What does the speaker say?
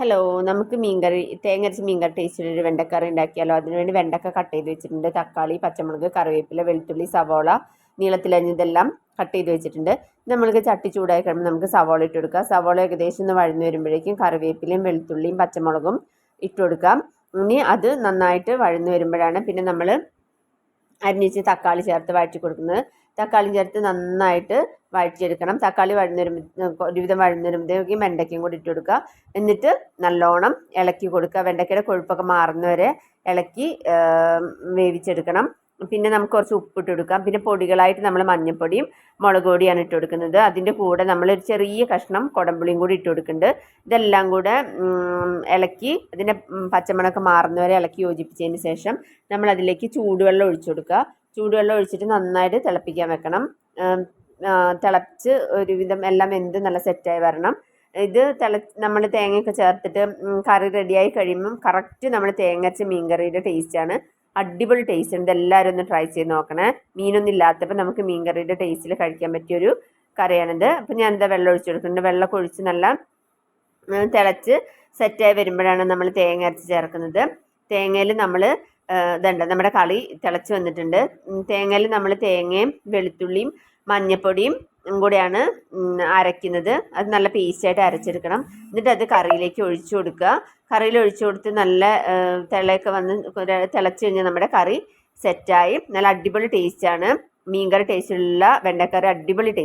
Hello നമുക്ക് മീൻകറി മീൻ മീൻകറി ഒരു വെണ്ടക്കറി ഉണ്ടാക്കിയാലോ? അതിനുവേണ്ടി വെണ്ടക്ക കട്ട് ചെയ്ത് വെച്ചിട്ടുണ്ട്. തക്കാളി പച്ചമുളക് കറിവേപ്പില വെളുത്തുള്ളി സവോള നീളത്തിലരിഞ്ഞതെല്ലാം കട്ട് ചെയ്ത് വെച്ചിട്ടുണ്ട്. നമ്മൾക്ക് ചട്ടി ചൂടായി കഴിയുമ്പോൾ നമുക്ക് സവോള ഇട്ട് കൊടുക്കാം. സവോള ഏകദേശം ഒന്ന് വഴന്നു വരുമ്പോഴേക്കും കറിവേപ്പിലയും വെളുത്തുള്ളിയും പച്ചമുളകും ഇട്ട് കൊടുക്കാം. ഇനി അത് നന്നായിട്ട് വഴന്നു വരുമ്പോഴാണ് പിന്നെ നമ്മൾ അരിഞ്ഞിച്ച് തക്കാളി ചേർത്ത് വഴറ്റി കൊടുക്കുന്നത്. തക്കാളി ചേർത്ത് നന്നായിട്ട് വഴറ്റിയെടുക്കണം. തക്കാളി വഴന്നു വരുമ്പോൾ ഒരുവിധം വഴന്നു വരുമ്പോഴത്തേക്കും വെണ്ടയ്ക്കയും കൂടി ഇട്ട് കൊടുക്കുക. എന്നിട്ട് നല്ലോണം ഇളക്കി കൊടുക്കുക. വെണ്ടയ്ക്കയുടെ കൊഴുപ്പൊക്കെ മാറുന്നവരെ ഇളക്കി വേവിച്ചെടുക്കണം. പിന്നെ നമുക്ക് കുറച്ച് ഉപ്പിട്ട് കൊടുക്കാം. പിന്നെ പൊടികളായിട്ട് നമ്മൾ മഞ്ഞൾപ്പൊടിയും മുളക് പൊടിയാണ് ഇട്ട് കൊടുക്കുന്നത്. അതിന്റെ കൂടെ നമ്മൾ ഒരു ചെറിയ കഷ്ണം കുടമ്പുളിയും കൂടി ഇട്ട് കൊടുക്കുന്നുണ്ട്. ഇതെല്ലാം കൂടെ ഇളക്കി അതിന്റെ പച്ചമണമൊക്കെ മാറുന്നവരെ ഇളക്കി യോജിപ്പിച്ചതിന് ശേഷം നമ്മൾ അതിലേക്ക് ചൂടുവെള്ളം ഒഴിച്ചു കൊടുക്കുക. ചൂടുവെള്ളം ഒഴിച്ചിട്ട് നന്നായിട്ട് തിളപ്പിക്കാൻ വെക്കണം. തിളച്ച് ഒരുവിധം എല്ലാം എന്ത് നല്ല സെറ്റായി വരണം. ഇത് തിള നമ്മൾ തേങ്ങയൊക്കെ ചേർത്തിട്ട് കറി റെഡിയായി കഴിയുമ്പം കറക്റ്റ് നമ്മൾ തേങ്ങച്ച കറിയുടെ ടേസ്റ്റാണ് അടിപൊളി ടേസ്റ്റ് ഉണ്ട്. എല്ലാവരും ഒന്ന് ട്രൈ ചെയ്ത് നോക്കണേ. മീനൊന്നും ഇല്ലാത്തപ്പോൾ നമുക്ക് മീൻ കറിയുടെ ടേസ്റ്റിൽ കഴിക്കാൻ പറ്റിയൊരു കറിയാണിത്. അപ്പം ഞാൻ എന്താ വെള്ളം ഒഴിച്ചു കൊടുക്കുന്നുണ്ട് വെള്ളമൊക്കെ ഒഴിച്ച് നല്ല തിളച്ച് സെറ്റായി വരുമ്പോഴാണ് നമ്മൾ തേങ്ങ അരച്ച് ചേർക്കുന്നത്. തേങ്ങയിൽ നമ്മൾ ഇതുണ്ട്. നമ്മുടെ കളി തിളച്ച് വന്നിട്ടുണ്ട്. തേങ്ങയിൽ നമ്മൾ തേങ്ങയും വെളുത്തുള്ളിയും മഞ്ഞപ്പൊടിയും കൂടെയാണ് അരയ്ക്കുന്നത് അത് നല്ല പേസ്റ്റായിട്ട് അരച്ചെടുക്കണം. എന്നിട്ട് അത് കറിയിലേക്ക് ഒഴിച്ചു കൊടുക്കുക. കറിയിൽ ഒഴിച്ചു കൊടുത്ത് നല്ല തിളയൊക്കെ വന്ന് തിളച്ച് കഴിഞ്ഞാൽ നമ്മുടെ കറി സെറ്റായി നല്ല അടിപൊളി ടേസ്റ്റാണ് മീൻകറി ടേസ്റ്റുള്ള വെണ്ടക്കറി അടിപൊളി ടേസ്റ്റ്